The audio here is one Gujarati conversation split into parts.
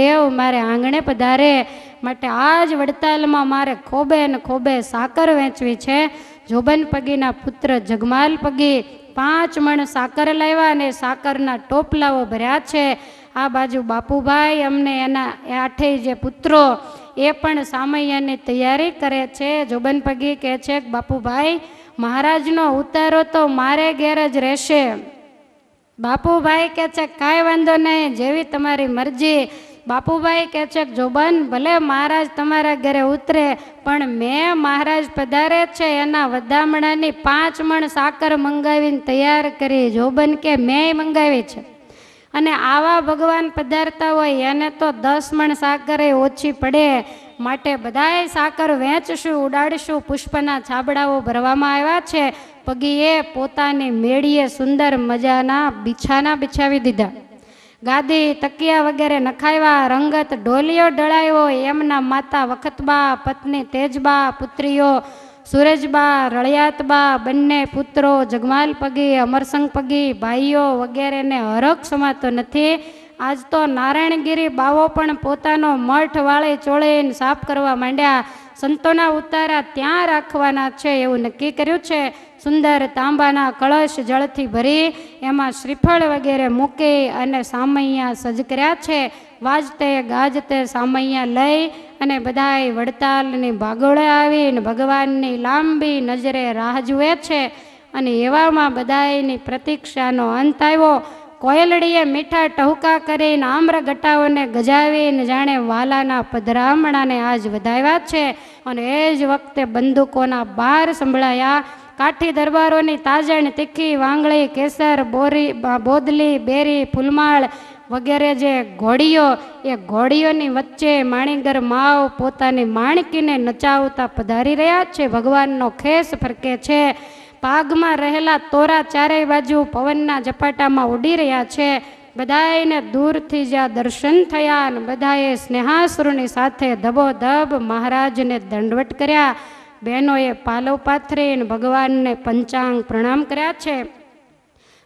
દેવ મારે આંગણે પધારે. માટે આજ વડતાલમાં મારે ખોબે ને ખોબે સાકર વેચવી છે. જોબન પગીના પુત્ર જગમાલ પગી પાંચ મણ સાકર લાવ્યા અને સાકરના ટોપલાઓ ભર્યા છે. આ બાજુ બાપુભાઈ અમને એના આઠેય જે પુત્રો એ પણ સામૈયાની તૈયારી કરે છે. જોબન પગી કહે છે બાપુભાઈ, મહારાજનો ઉતારો તો મારે ઘેર જ રહેશે. બાપુભાઈ કહે છે, કાંઈ વાંધો નહીં, જેવી તમારી મરજી. બાપુભાઈ કહે છે કે, જોબન, ભલે મહારાજ તમારા ઘરે ઉતરે, પણ મેં મહારાજ પધારે છે એના વધામણાની પાંચ મણ સાકર મંગાવીને તૈયાર કરી. જોબન કે મેં મંગાવી છે. અને આવા ભગવાન પધારતા હોય એને તો દસ મણ સાકરે ઓછી પડે. માટે બધાએ સાકર વેચશું, ઉડાડશું, પુષ્પના છાબડાઓ ભરવામાં આવ્યા છે. પગીએ પોતાની મેળીએ સુંદર મજાના બિછાના બિછાવી દીધા. ગાદી, તકિયા વગેરે નખાવ્યા રંગત, ઢોલિયો ઢળાયો એમના માતા, વખતબા, પત્ની, તેજબા, પુત્રીઓ, સુરજબા, રળિયાતબા, બંને પુત્રો, જગમાલ પગી, અમરસંગ પગી, ભાઈઓ વગેરેને હરખ સમાતો નથી. આજ તો નારાયણગીરી બાવો પણ પોતાનો મઠ વાળી ચોળીને સાફ કરવા માંડ્યા. સંતોના ઉતારા ત્યાં રાખવાના છે એવું નક્કી કર્યું છે. સુંદર તાંબાના કળશ જળથી ભરી એમાં શ્રીફળ વગેરે મૂકી અને સામૈયા સજ કર્યા છે. વાજતે ગાજતે સામૈયા લઈ અને બધાએ વડતાલની ભાગોળે આવીને ભગવાનની લાંબી નજરે રાહ જુએ છે. અને એવામાં બધાયની પ્રતીક્ષાનો અંત આવ્યો. કોયલડીએ મીઠા ટહુકા કરીને આમ્ર ગટાઓને ગજાવીને જાણે વાલાના પધરામણાને આજ વધાવ્યા છે. અને એ જ વખતે બંદૂકોના બાર સંભળાયા. કાઠી દરબારોની તાજણ, તીખી વાંગળી, કેસર, બોરી બોદલી, બેરી, ફૂલમાળ વગેરે જે ઘોડીઓ, એ ઘોડીઓની વચ્ચે માણીગર માવ પોતાની માણકીને નચાવતા પધારી રહ્યા છે. ભગવાનનો ખેસ ફરકે છે. પાગમાં રહેલા તોરા ચારેય બાજુ પવનના ઝપાટામાં ઉડી રહ્યા છે. બધાયને દૂરથી જ્યાં દર્શન થયા અને બધાએ સ્નેહાસુરની સાથે ધબોધબ મહારાજને દંડવટ કર્યા. બહેનોએ પાલવ પાથરીને ભગવાનને પંચાંગ પ્રણામ કર્યા છે.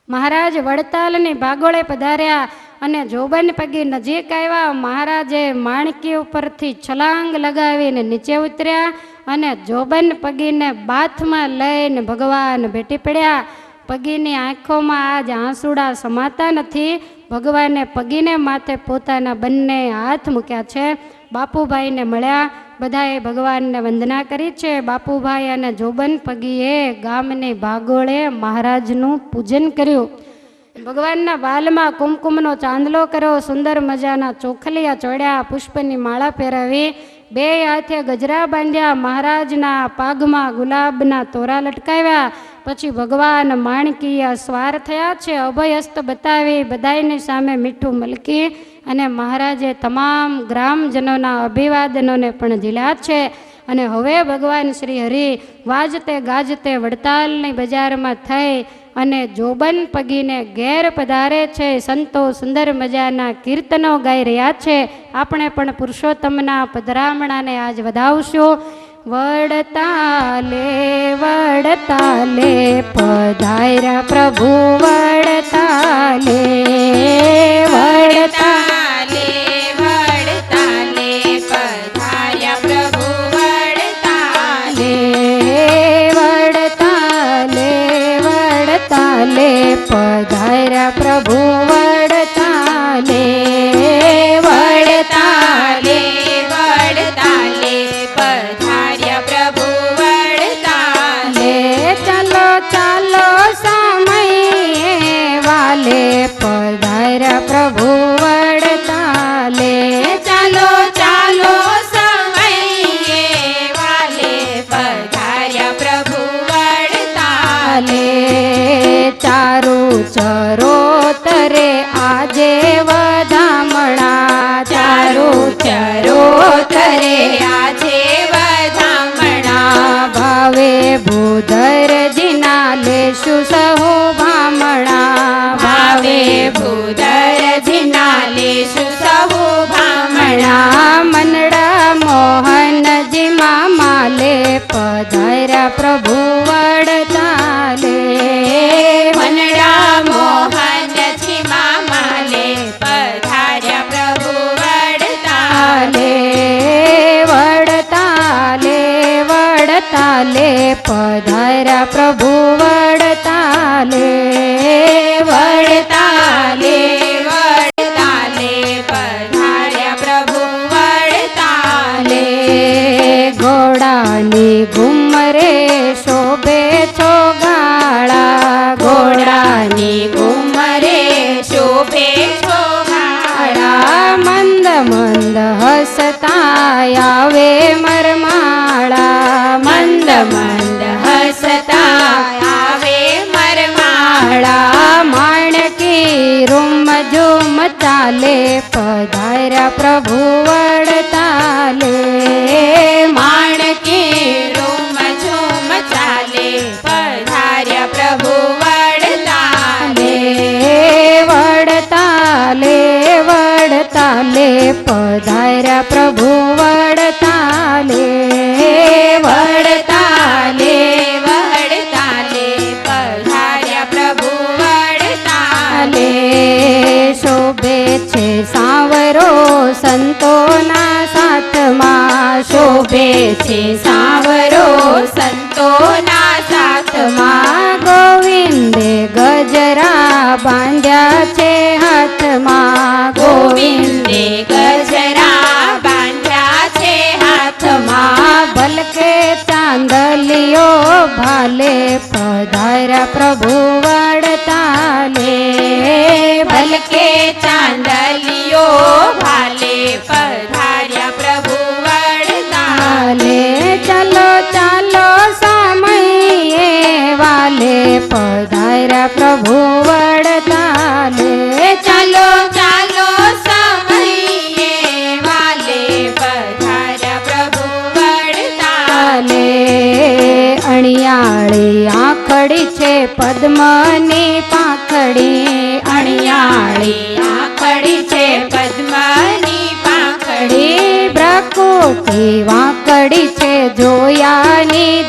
મહારાજ વડતાલની ભાગોળે પધાર્યા અને જોબન પગી નજીક આવ્યા. મહારાજે માણકી ઉપરથી છલાંગ લગાવીને નીચે ઉતર્યા. અને જોબન પગીને બાથમાં લઈને ભગવાન ભેટી પડ્યા. પગીની આંખોમાં આજ આંસુડા સમાતા નથી. ભગવાને પગીને માથે પોતાના બંને હાથ મૂક્યા છે. બાપુભાઈને મળ્યા. બધાએ ભગવાનને વંદના કરી છે. બાપુભાઈ અને જોબન પગીએ ગામની ભાગોળે મહારાજનું પૂજન કર્યું. ભગવાનના બાલમાં કુમકુમનો ચાંદલો કર્યો. સુંદર મજાના ચોખલિયા ચોડ્યા પુષ્પની માળા પહેરાવી. બે હાથે ગજરા બાંધ્યા, મહારાજના પાગમાં ગુલાબના તોરા લટકાવ્યા. પછી ભગવાન માણકીય સ્વાર થયા છે, અભયસ્ત બતાવી બધાયની સામે મીઠું મલકી અને મહારાજે તમામ ગ્રામજનોના અભિવાદનોને પણ ઝીલ્યા છે. અને હવે ભગવાન શ્રી હરિ વાજતે ગાજતે વડતાલની બજારમાં થઈ અને જોબન પગીને ઘેર પધારે છે. સંતો સુંદર મજાના કીર્તનો ગાઈ રહ્યા છે. આપણે પણ પુરુષોત્તમના પધરામણાને આજ વધાવશું. વડતાલે વડતાલે, પધાર્યા પ્રભુ, વડતાલે, વડતા પ્રભુ વડતાલે વડતાલે વડતાલે, પધાર્યા પ્રભુ વડતાલે. ચાલો ચાલો સમય વાલે, પધાર્યા પ્રભુ વડતાલે. ચાલો ચાલો સમયે વાલે, પધાર્યા પ્રભુ વડતાલે. તાલે ચારું, ચરો સાચું સહો ભામણા ભાવે ભૂદર જીનાલે શું સહો ભામણા મનડા મોહનજી મામાલે પધર પ્રભુ વડ ચાલે મનડા મોહનજી પ્રભુ वडताले वडताले वडताले पधार्या प्रभु वडताले। गोडानि घुमरे शोभे छोडा गोडानि घुमरे शोभे छोगाळा मंद मंद हसताया। રૂમ જો મચાલે, પધાર્યા પ્રભુ વડતાલે. માણકી રૂમ જો મચાલે, પધાર્યા પ્રભુ વડતાલે. વડતાલે વડતાલે, પધાર્યા પ્રભુ છે સાવરો સંતોના સાથમાં ગોવિંદે ગજરા બાંધ્યા છે હાથમાં. ગોવિંદે ગજરા બાંધ્યા છે હાથમાં. ભલકે ચાંદલિયો ભાલે પધાર્યા પ્રભુ. પધાર્યા પ્રભુ વડતાલે ચાલો ચાલો સમયે વાલે પધાર્યા પ્રભુ ચાલે અણિયાળી આખડી છે પદ્મની પાંખડી. અણિયાળી આખડી છે પદ્મની પાંખડી. અડી વાંકડી છે જોયાની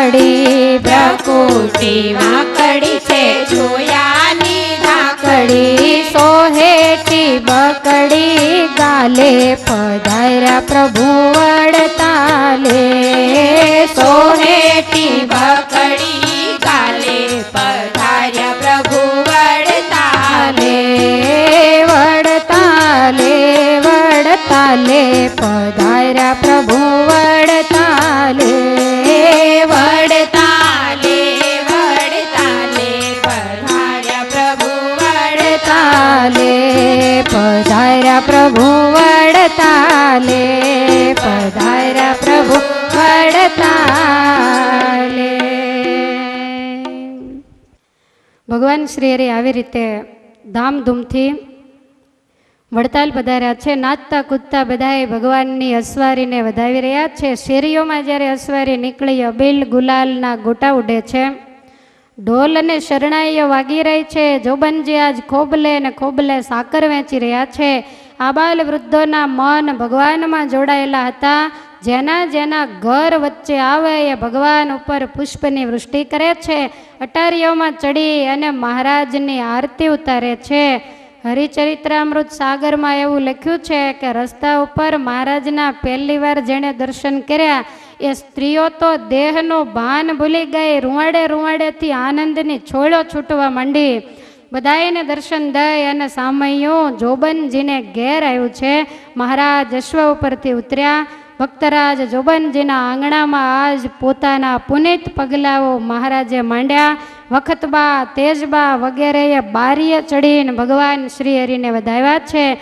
દાખડી પ્રકૃતિ વાકડી છે, જોયાની ધાકડી કડી સોહેટી બકડી ગાલે પધાર્યા પ્રભુ વડતાલે સોહેટી બકડી ગાલે પધાર્યા પ્રભુ વડતાલે વડતાલે વડતાલે પધાર્યા પ્રભુ પ્રભુ વડતાલે, પધાર્યા પ્રભુ વડતાલે. ભગવાન શ્રી હરે આવી રીતે ધામધૂમથી વડતાલ પધાર્યા છે, નાચતા કૂદતા બધાએ ભગવાનની અસવારીને વધાવી રહ્યા છે. શેરીઓમાં જ્યારે અસવારી નીકળી, અબીલ ગુલાલના ગોટા ઉડે છે. ઢોલ અને શરણાઈઓ વાગી રહી છે. જોબનજી આજ ખોબલે અને ખોબલે સાકર વેચી રહ્યા છે. આબાલ વૃદ્ધોના મન ભગવાનમાં જોડાયેલા હતા. જેના જેના ઘર વચ્ચે આવે એ ભગવાન ઉપર પુષ્પની વૃષ્ટિ કરે છે. અટારીઓમાં ચડી અને મહારાજની આરતી ઉતારે છે. હરિચરિત્રામૃત સાગરમાં એવું લખ્યું છે કે રસ્તા ઉપર મહારાજના પહેલી વાર જેણે દર્શન કર્યા, એ સ્ત્રીઓ તો દેહનું ભાન ભૂલી ગઈ, રૂવાડે રૂવાડેથી આનંદની છોડો છૂટવા માંડી. બધાએને દર્શન દઈ અને સામૈયું જોબનજીને ઘેર આવ્યું છે. મહારાજ અશ્વ ઉપરથી ઉતર્યા. ભક્તરાજ જોબનજીના આંગણામાં આજ પોતાના પુનિત પગલાઓ મહારાજે માંડ્યા. વખતબા તેજબા વગેરેએ બારીએ ચડીને ભગવાન શ્રી હરિને વધાવ્યા છે.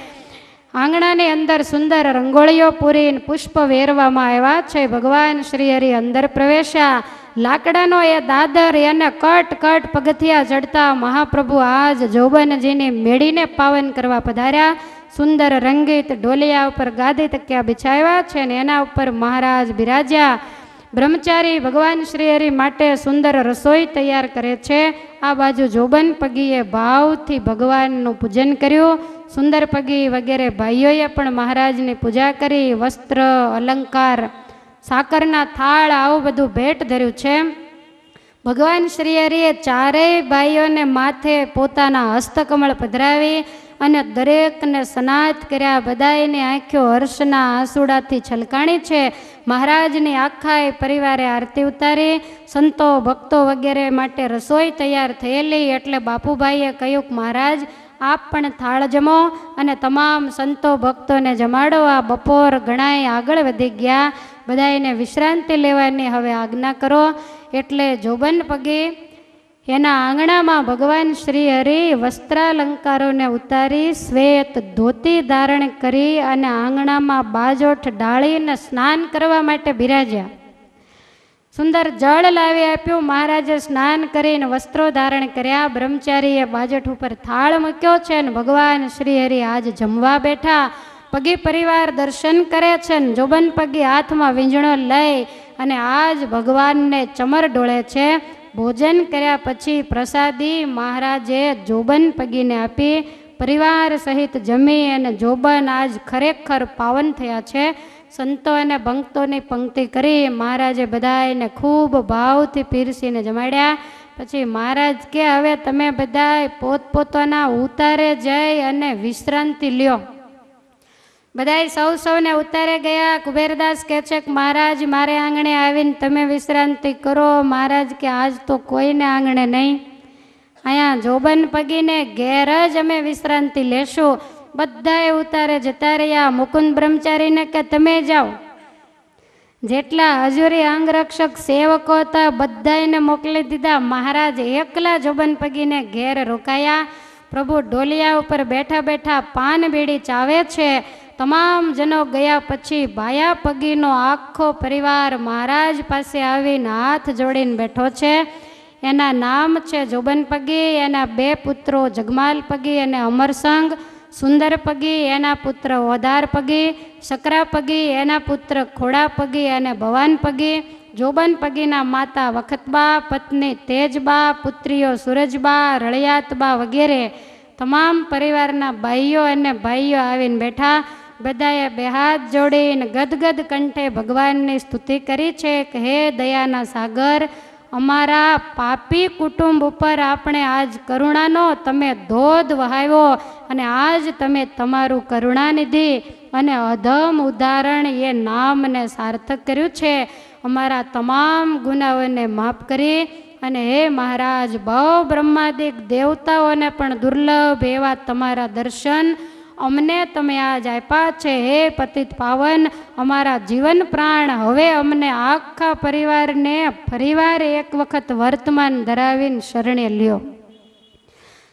આંગણાની અંદર સુંદર રંગોળીઓ પૂરીને પુષ્પ વેરવામાં આવ્યા છે. ભગવાન શ્રી હરિ અંદર પ્રવેશ્યા. લાકડાનો એ દાદર એને કટ કટ પગથિયા ચડતા મહાપ્રભુ આજ જોબનજીની મેળીને પાવન કરવા પધાર્યા. સુંદર રંગીત ડોલિયા ઉપર ગાદી તક્યા બિછાવ્યા છે ને એના ઉપર મહારાજ બિરાજ્યા. બ્રહ્મચારી ભગવાન શ્રી હરિ માટે સુંદર રસોઈ તૈયાર કરે છે. આ બાજુ જોબન પગીએ ભાવથી ભગવાનનું પૂજન કર્યું. સુંદર પગી વગેરે ભાઈઓએ પણ મહારાજની પૂજા કરી. વસ્ત્ર, અલંકાર સાકરના થાળ, આવું બધું ભેટ ધર્યું છે. ભગવાન શ્રી હરિએ ચારેય ભાઈઓને માથે પોતાના હસ્તકમળ પધરાવી અને દરેકને સ્નાત કર્યા. બધાયની આંખો હર્ષના આંસુડાથી છલકાણી છે. મહારાજની આખા પરિવારે આરતી ઉતારી. સંતો, ભક્તો વગેરે માટે રસોઈ તૈયાર થયેલી. એટલે બાપુભાઈએ કહ્યું કે, મહારાજ, આપ પણ થાળ જમો અને તમામ સંતો, ભક્તોને જમાડો. આ બપોર ઘણાય આગળ વધી ગયા. બધાને વિશ્રાંતિ લેવાની હવે આજ્ઞા કરો. એટલે જોબન પગે એના આંગણામાં ભગવાન શ્રી હરિ વસ્ત્રાલંકારોને ઉતારી શ્વેત ધોતી ધારણ કરી અને આંગણામાં બાજોઠ ડાળીને સ્નાન કરવા માટે બિરાજ્યા. સુંદર જળ લાવી આપ્યું. મહારાજે સ્નાન કરીને વસ્ત્રો ધારણ કર્યા. બ્રહ્મચારીએ બાજટ ઉપર થાળ મૂક્યો છે અને ભગવાન શ્રી હરિ આજ જમવા બેઠા. પગી પરિવાર દર્શન કરે છે ને જોબન પગી હાથમાં વીંજણો લઈ અને આજ ભગવાનને ચમર ડોળે છે. ભોજન કર્યા પછી પ્રસાદી મહારાજે જોબન પગીને આપી, પરિવાર સહિત જમી અને જોબન આજ ખરેખર પાવન થયા છે. સંતો અને ભંક્તોની પંક્તિ કરી મહારાજે બધાને ખૂબ ભાવથી પીરસીને જમાડ્યા. પછી મહારાજ કે, હવે તમે બધા પોતપોતાના ઉતારે જઈ અને વિશ્રાંતિ લ્યો. બધાય સૌ સૌને ઉતારે ગયા. કુબેરદાસ કહે છે કે, મહારાજ, મારે આંગણે આવીને તમે વિશ્રાંતિ કરો. મહારાજ કે, આજ તો કોઈને આંગણે નહીં. અહીંયા જોબન પગીને ઘેર જ અમે વિશ્રાંતિ લેશું. બધાએ ઉતારે જતા રહ્યા. મુકુંદ બ્રહ્મચારીને કે, તમે જાઓ. જેટલા હજુરી અંગરક્ષક સેવકો હતા બધાને મોકલી દીધા. મહારાજ એકલા જોબન પગીને ઘેર રોકાયા. પ્રભુ ઢોલિયા ઉપર બેઠા બેઠા પાન બીડી ચાવે છે. તમામ જનો ગયા પછી ભાયા પગીનો આખો પરિવાર મહારાજ પાસે આવીને હાથ જોડીને બેઠો છે. એના નામ છે જોબન પગી એના બે પુત્રો જગમાલ પગી અને અમરસંગ સુંદર પગી એના પુત્ર ઓધાર પગી શકરા પગી એના પુત્ર ખોડા પગી અને ભવાન પગી જોબન પગીના માતા વખતબા, પત્ની તેજબા, પુત્રીઓ સુરજબા, રળિયાતબા વગેરે તમામ પરિવારના ભાઈઓ અને ભાઈઓ આવીને બેઠા. બધાએ બે હાથ જોડીને ગદગદ કંઠે ભગવાનની સ્તુતિ કરી છે કે હે દયાના સાગર, અમારા પાપી કુટુંબ ઉપર આપણે આજ કરુણાનો તમે ધોધ વહાવ્યો અને આજ તમે તમારું કરુણાનિધિ અને અધમ ઉદાહરણ એ નામને સાર્થક કર્યું છે. અમારા તમામ ગુનાઓને માફ કરી અને હે મહારાજ, બહુ બ્રહ્માદિક દેવતાઓને પણ દુર્લભ એવા તમારા દર્શન અમને તમે આજ આપ્યા છે, હે પતિત પાવન, અમારા જીવન પ્રાણ. હવે અમને આખા પરિવારને ફરીવાર એક વખત વર્તમાન ધરાવીને શરણે લ્યો.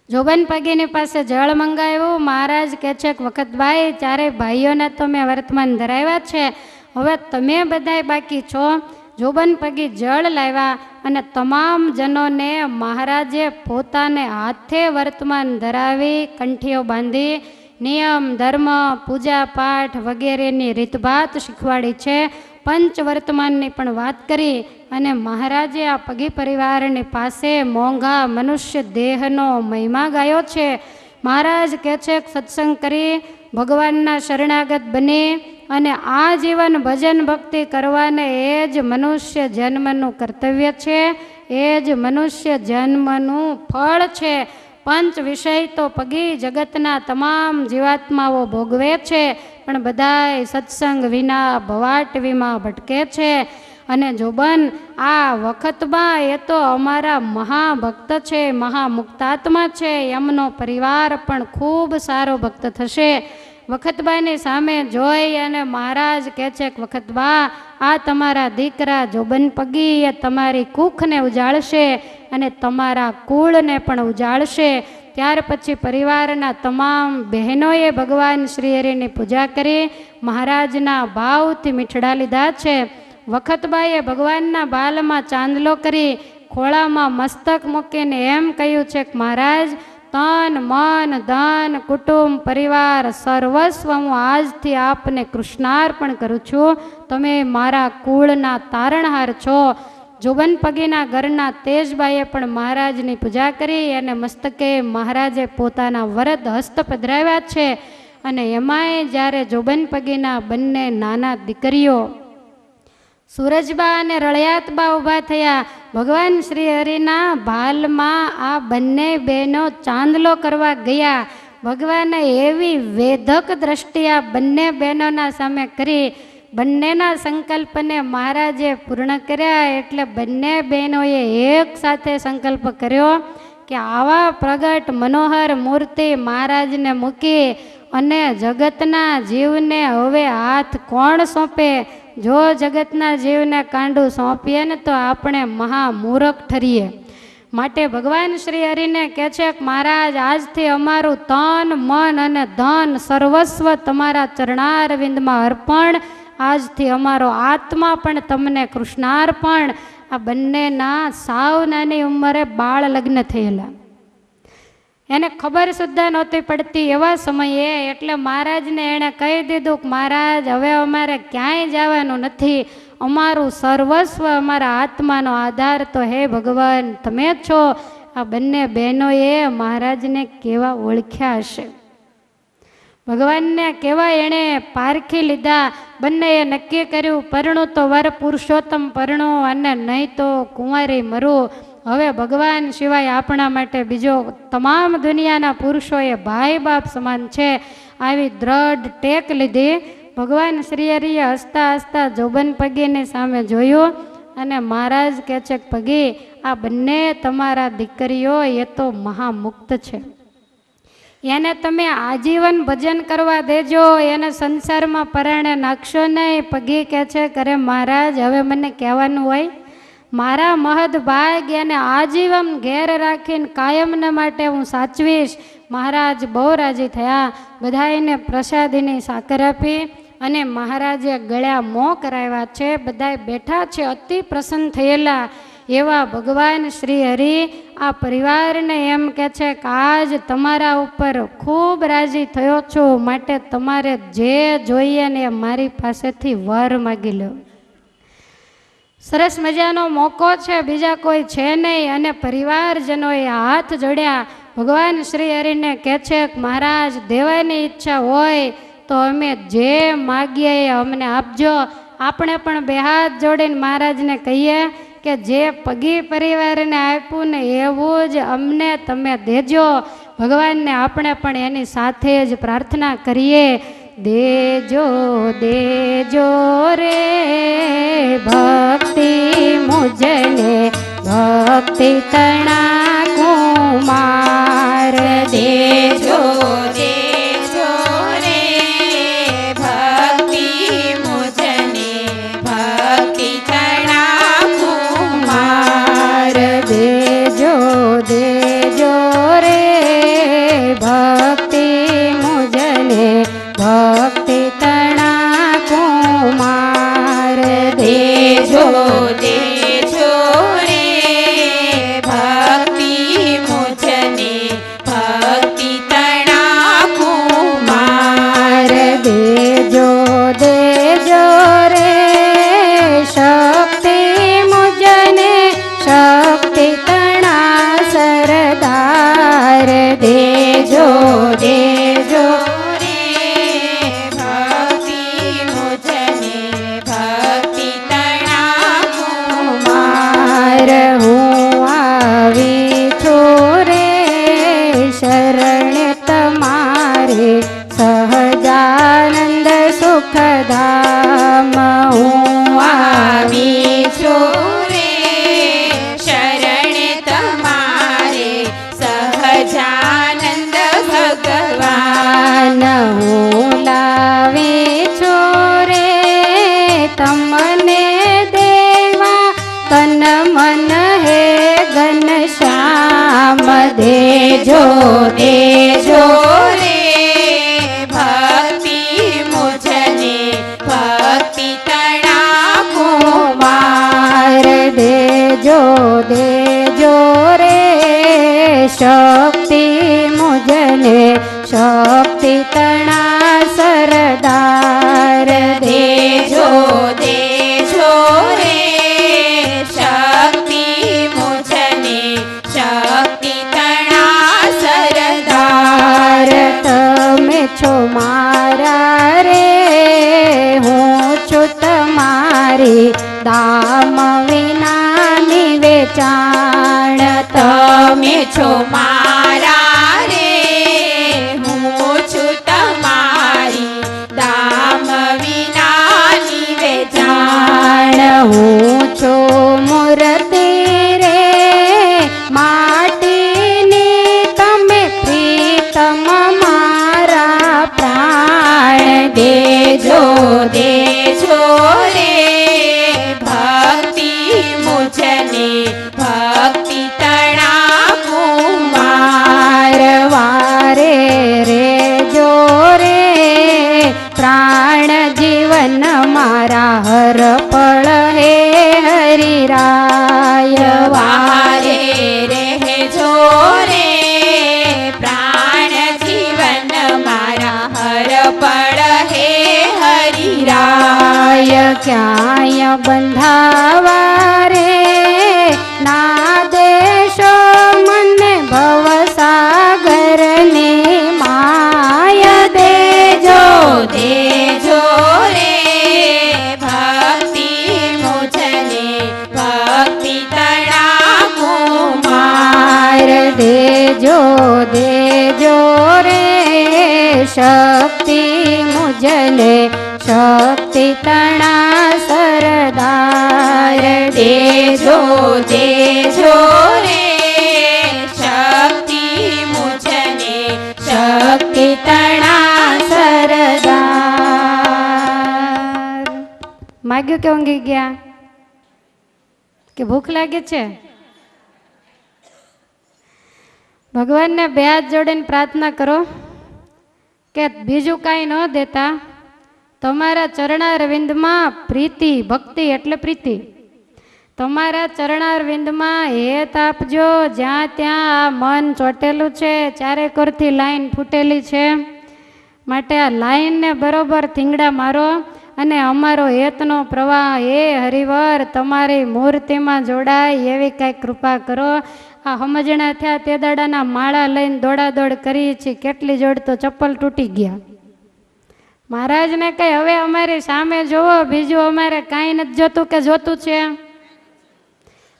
જોબન પગીની પાસે જળ મંગાવ્યું, મહારાજ કહે છે કે, વખતભાઈ ચારે ભાઈઓને તો મેં વર્તમાન ધરાવ્યા છે. હવે તમે બધાય બાકી છો. જોબન પગી જળ લાવ્યા અને તમામ જનોને મહારાજે પોતાને હાથે વર્તમાન ધરાવી કંઠીઓ બાંધી નિયમ, ધર્મ, પૂજા પાઠ વગેરેની રીતભાત શીખવાડી છે. પંચ વર્તમાનની પણ વાત કરી અને મહારાજે આ પગી પરિવારની પાસે મોંઘા મનુષ્ય દેહનો મહિમા ગાયો છે. મહારાજ કહે છે સત્સંગ કરી ભગવાનના શરણાગત બની અને આ જીવન ભજન ભક્તિ કરવાને એ જ મનુષ્ય જન્મનું કર્તવ્ય છે. એ જ મનુષ્ય જન્મનું ફળ છે. પંચ વિષય તો પગી જગતના તમામ જીવાત્માઓ ભોગવે છે, પણ બધાય સત્સંગ વિના ભવાટવીમાં ભટકે છે. અને જોબન, આ વખતમાં એ તો અમારા મહાભક્ત છે, મહામુક્તાત્મા છે, એમનો પરિવાર પણ ખૂબ સારો ભક્ત થશે. વખતબાની સામે જોઈ અને મહારાજ કહે છે કે, વખતબા, આ તમારા દીકરા જોબન પગી એ તમારી કુખને ઉજાળશે અને તમારા કુળને પણ ઉજાળશે. ત્યાર પછી પરિવારના તમામ બહેનોએ ભગવાન શ્રી હરિની પૂજા કરી, મહારાજના ભાવથી મીઠડા લીધા છે. વખતબાઈએ ભગવાનના બાલમાં ચાંદલો કરી, ખોળામાં મસ્તક મૂકીને એમ કહ્યું છે કે, મહારાજ, તન, મન, ધન, કુટુંબ, પરિવાર, સર્વસ્વ હું આજથી આપને કૃષ્ણાર્પણ કરું છું. તમે મારા કુળના તારણહાર છો. જોબન પગીના ઘરના તેજબાઈએ પણ મહારાજની પૂજા કરી અને મસ્તકે મહારાજે પોતાના વરદ હસ્ત પધરાવ્યા છે અને એમાંય જ્યારે જોબન પગીના બંને નાના દીકરીઓ સૂરજબા અને રળિયાતબા ઊભા થયા, ભગવાન શ્રી હરિના ભાલમાં આ બંને બહેનો ચાંદલો કરવા ગયા. ભગવાને એવી વેધક દ્રષ્ટિ આ બંને બહેનોના સામે કરી બંનેના સંકલ્પને મહારાજે પૂર્ણ કર્યા એટલે બંને બહેનોએ એક સાથે સંકલ્પ કર્યો કે આવા પ્રગટ મનોહર મૂર્તિ મહારાજને મૂકી અને જગતના જીવને હવે હાથ કોણ સોંપે? જો જગતના જીવને કાંડું સોંપીએ ને તો આપણે મહામૂરખ ઠરીએ. માટે ભગવાન શ્રી હરિને કહે છે કે મહારાજ, આજથી અમારું તન, મન અને ધન સર્વસ્વ તમારા ચરણારવિંદમાં અર્પણ આજથી અમારો આત્મા પણ તમને કૃષ્ણાર્પણ. આ બંનેના સાવ નાની ઉંમરે બાળ લગ્ન થયેલા. એને ખબર સુદ્ધા નહોતી પડતી એવા સમયે એટલે મહારાજને એણે કહી દીધું કે મહારાજ, હવે અમારે ક્યાંય જવાનું નથી. અમારું સર્વસ્વ અમારા આત્માનો આધાર તો હે ભગવાન, તમે છો. આ બંને બહેનોએ મહારાજને કેવા ઓળખ્યા હશે. ભગવાનને કેવા એણે પારખી લીધા, બંનેએ નક્કી કર્યું, પરણું તો વર પુરુષોત્તમ પરણું અને નહીં તો કુંવારી મરું. હવે ભગવાન સિવાય આપણા માટે બીજો તમામ દુનિયાના પુરુષોએ ભાઈ બાપ સમાન છે. આવી દ્રઢ ટેક લીધી. ભગવાન શ્રી હરિએ હસતા હસતા જોબન પગીની સામે જોયું અને મહારાજ કે છે પગી, આ બંને તમારા દીકરીઓ એ તો મહામુક્ત છે. એને તમે આજીવન ભજન કરવા દેજો, એને સંસારમાં પરાણે નાખશો નહીં. પગી કહે છે કરે મહારાજ, હવે મને કહેવાનું હોય, મારા મહદ ભાગ એને આજીવન ઘેર રાખીને કાયમને માટે હું સાચવીશ. મહારાજ બહુ રાજી થયા. બધાને પ્રસાદીની સાકર આપી અને મહારાજે ગળ્યા મોં કરાવ્યા છે. બધાએ બેઠા છે, અતિ પ્રસન્ન થયેલા. એવા ભગવાન શ્રી હરિ આ પરિવારને એમ કે છે કે આજ તમારા ઉપર ખૂબ રાજી થયો છું, માટે તમારે જે જોઈએ ને એ મારી પાસેથી વર માગી લો. સરસ મજાનો મોકો છે, બીજા કોઈ છે નહીં અને પરિવારજનોએ હાથ જોડ્યા. ભગવાન શ્રી હરિને કહે છે કે મહારાજ, દેવાની ઈચ્છા હોય તો અમે જે માગીએ એ અમને આપજો. આપણે પણ બે હાથ જોડીને મહારાજને કહીએ. કે જે પગી પરિવારને આપ્યું ને એવું જ અમને તમે દેજો. ભગવાનને આપણે પણ એની સાથે જ પ્રાર્થના કરીએ. દેજો દેજો રે ભક્તિ મુજને, ભક્તિ તણા કુમાર દેજો દેજો દેજો રે ભક્તિ મુજને ભક્તિ તણા કુમાર દેજો દેજો રે શક્તિ મુજને શક્તિ તમારી દામ વિના વેચાણ. તમે છો મારા ક્યાંય બંધાવા રે ના દેશો મને ભવસાગરને માય દેજો દેજો રે. ભક્તિ મુજને, ભક્તિ તણા કુમાર માર દેજો દેજો રે. શક્તિ મુજને, શક્તિ તણા માગ્યું કે ઊંઘી ગયા? કે ભૂખ લાગે છે? ભગવાનને બે હાથ જોડીને પ્રાર્થના કરો કે બીજું કાંઈ ન દેતા. તમારા ચરણારવિંદમાં પ્રીતિ, ભક્તિ એટલે પ્રીતિ. તમારા ચરણારવિંદમાં હેત આપજો, જ્યાં ત્યાં આ મન ચોટેલું છે, ચારે કોરથી લાઈન ફૂટેલી છે. માટે આ લાઈનને બરોબર થીંગડા મારો અને અમારો હેતનો પ્રવાહ હે હરિવર, તમારી મૂર્તિમાં જોડાય એવી કાંઈ કૃપા કરો. આ સમજણા થયા તે દાડાના માળા લઈને દોડાદોડ કરી છે, કેટલી જોડ તો ચપ્પલ તૂટી ગયા. મહારાજને કંઈ હવે અમારી સામે જોવો, બીજું અમારે કાંઈ નથી જોતું કે જોતું છે.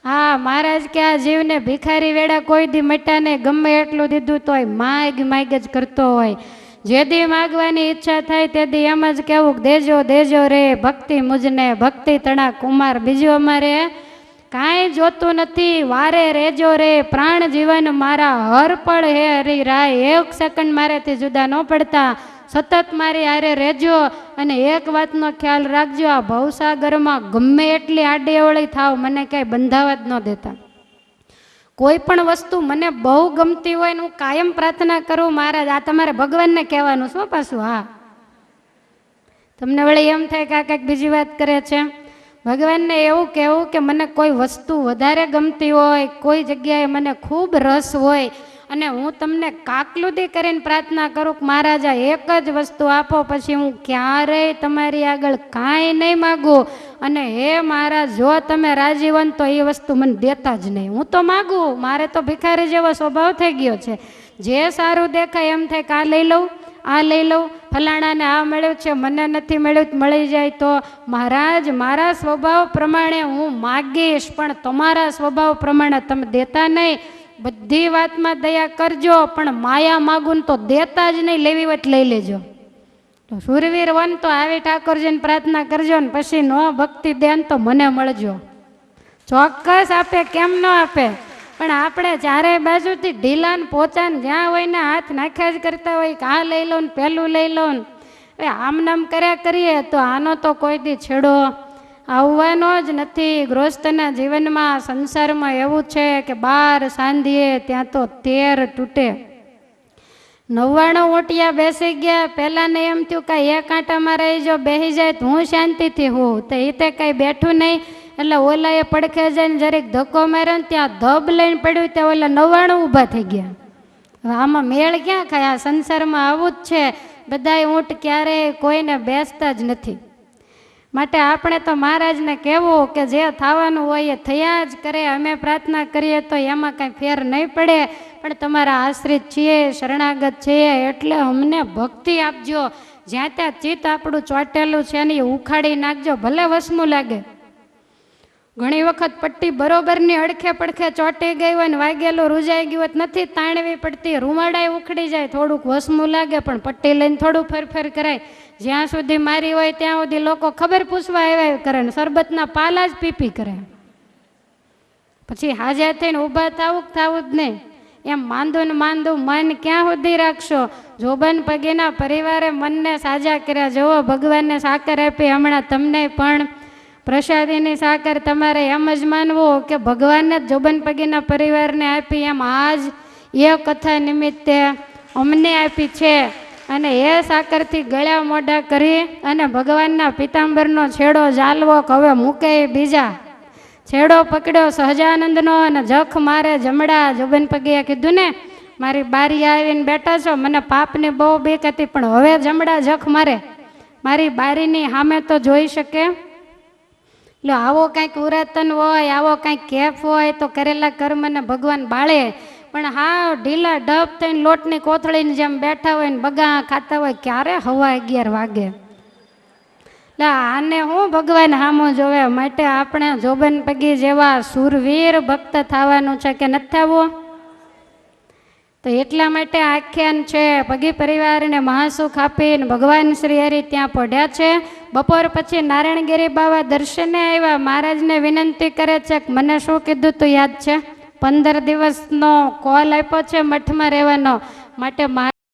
હા, મહારાજ કે આ જીવને ભિખારી વેડા કોઈ દી મટાને ગમે એટલું દીધું તોય માગ માગ જ કરતો હોય. જે દી માગવાની ઈચ્છા થાય તે દી એમ જ કહેવું દેજો દેજો રે, ભક્તિ મુજને, ભક્તિ તણા કુમાર, બીજું અમારે કાંઈ જોતું નથી. વારે રેજો રે, પ્રાણ જીવન મારા હર પળ હે હરી રાય. એક સેકન્ડ મારેથી જુદા ન પડતા. સતત મારી હારે રહેજો અને એક વાતનો ખ્યાલ રાખજો, આ ભવસાગરમાં ગમે એટલી આડેવળી થાવ, મને કાંઈ બંધાવા જ ન દેતા. કોઈ પણ વસ્તુ મને બહુ ગમતી હોય ને હું કાયમ પ્રાર્થના કરું, મહારાજ, આ તમારે ભગવાનને કહેવાનું શું પાછું, હા. તમને વળી એમ થાય કે આ કંઈક બીજી વાત કરે છે? ભગવાનને એવું કહેવું કે મને કોઈ વસ્તુ વધારે ગમતી હોય, કોઈ જગ્યાએ મને ખૂબ રસ હોય અને હું તમને કાકલુદી કરીને પ્રાર્થના કરું કે મહારાજા, એક જ વસ્તુ આપો, પછી હું ક્યારેય તમારી આગળ કાંઈ નહીં માગું. અને હે મહારાજ, જો તમે રાજી હો તો એ વસ્તુ મને દેતા જ નહીં. હું તો માગું, મારે તો ભિખારી જેવો સ્વભાવ થઈ ગયો છે. જે સારું દેખાય એમ થાય કે આ લઈ લઉં, આ લઈ લઉં. ફલાણાને આ મળ્યું છે, મને નથી મળ્યું, મળી જાય તો મહારાજ, મારા સ્વભાવ પ્રમાણે હું માગીશ, પણ તમારા સ્વભાવ પ્રમાણે તમે દેતા નહીં. બધી વાતમાં દયા કરજો, પણ માયા માગું તો દેતા જ નહીં, લેવી વટ લઈ લેજો. તો સુરવીર વન તો આવી ઠાકોરજીને પ્રાર્થના કરજો ને પછી નો ભક્તિ દેન તો મને મળજો. ચોક્કસ આપે, કેમ ન આપે? પણ આપણે ચારે બાજુથી ઢીલા ને પોચા ને જ્યાં હોય ને હાથ નાખ્યા જ કરતા હોય, કે આ લઈ લો ને, પેલું લઈ લો ને. આમ નામ કર્યા કરીએ તો આનો તો કોઈ દી છેડો આવવાનો જ નથી. ગૃહસ્થના જીવનમાં સંસારમાં એવું છે કે બાર સાંધીએ ત્યાં તો તેર તૂટે. નવ્વાણું ઓટિયા બેસી ગયા. પહેલાંને એમ થયું કાંઈ એક આંટામાં રહી જો બેસી જાય તો હું શાંતિથી હું તો એ તે કાંઈ બેઠું નહીં. એટલે ઓલાએ પડખે જઈને જરીક ધક્કો માર્યો ને ત્યાં ધબ લઈને પડ્યું. ત્યાં ઓલા નવ્વાણું ઊભા થઈ ગયા. આમાં મેળ ક્યાં ખાય? આ સંસારમાં આવું જ છે. બધાય ઊંટ ક્યારેય કોઈને બેસતા જ નથી. માટે આપણે તો મહારાજને કહેવું કે જે થવાનું હોય એ થયા જ કરે, અમે પ્રાર્થના કરીએ તો એમાં કાંઈ ફેર નહીં પડે. પણ તમારા આશ્રિત છીએ, શરણાગત છીએ, એટલે અમને ભક્તિ આપજો. જ્યાં ત્યાં ચિત્ત આપણું ચોટેલું છે ને એ ઉખાડી નાખજો, ભલે વસમું લાગે. ઘણી વખત પટ્ટી બરોબરની અડખે પડખે ચોંટી ગઈ હોય ને વાગેલું રૂજાઈ ગયું હોય નથી તાણવી પડતી. રૂમાડાય ઉખડી જાય, થોડુંક વસમું લાગે, પણ પટ્ટી લઈને થોડું ફેરફેર કરાય. જ્યાં સુધી મારી હોય ત્યાં સુધી લોકો ખબર પૂછવા આવ્યા કરે ને શરબતના પાલા જ પીપી કરે. પછી હાજર થઈને ઊભા થવું થવું જ નહીં. એમ માંદું ને માંદું મન ક્યાં સુધી રાખશો? જોબન પગીના પરિવારે મનને સાજા કર્યા. જુઓ ભગવાનને સાકર આપી હમણાં તમને પણ પ્રસાદીની સાકર તમારે એમ જ માનવું કે ભગવાનને જોબન પગીના પરિવારને આપી એમ આજ એ કથા નિમિત્તે અમને આપી છે. અને એ સાકરથી ગળ્યા મોઢા કરી અને ભગવાનના પિતાંબરનો છેડો જાલવો હવે મૂકે બીજા. છેડો પકડ્યો સહજાનંદનો અને જખ મારે જમડા જોબન પગીએ કીધું ને મારી બારી આવીને બેઠા છો, મને પાપની બહુ બીક હતી, પણ હવે જમડા જખ મારે. મારી બારીની સામે તો જોઈ શકે એટલે આવો કાંઈક પુરાતન હોય, આવો કાંઈક કેફ હોય તો કરેલા કર્મને ભગવાન બાળે. પણ હા ઢીલા ડબ થઈને લોટની કોથળીની જેમ બેઠા હોય ને બગા ખાતા હોય, ક્યારે હવા અગિયાર વાગે? એટલે આને હું ભગવાન હામો જોવે? માટે આપણે જોબન પગી જેવા સુરવીર ભક્ત થવાનું છે કે નથી થવું? તો એટલા માટે આખ્યાન છે પગી પરિવારને મહાસુખ આપીને ભગવાન શ્રી હરિ ત્યાં પઢ્યા છે. બપોર પછી નારાયણગીરી બાવા દર્શને આવ્યા. મહારાજને વિનંતી કરે છે કે મને શું કીધું તું યાદ છે? પંદર દિવસનો કોલ આપ્યો છે મઠમાં રહેવાનો. માટે મહા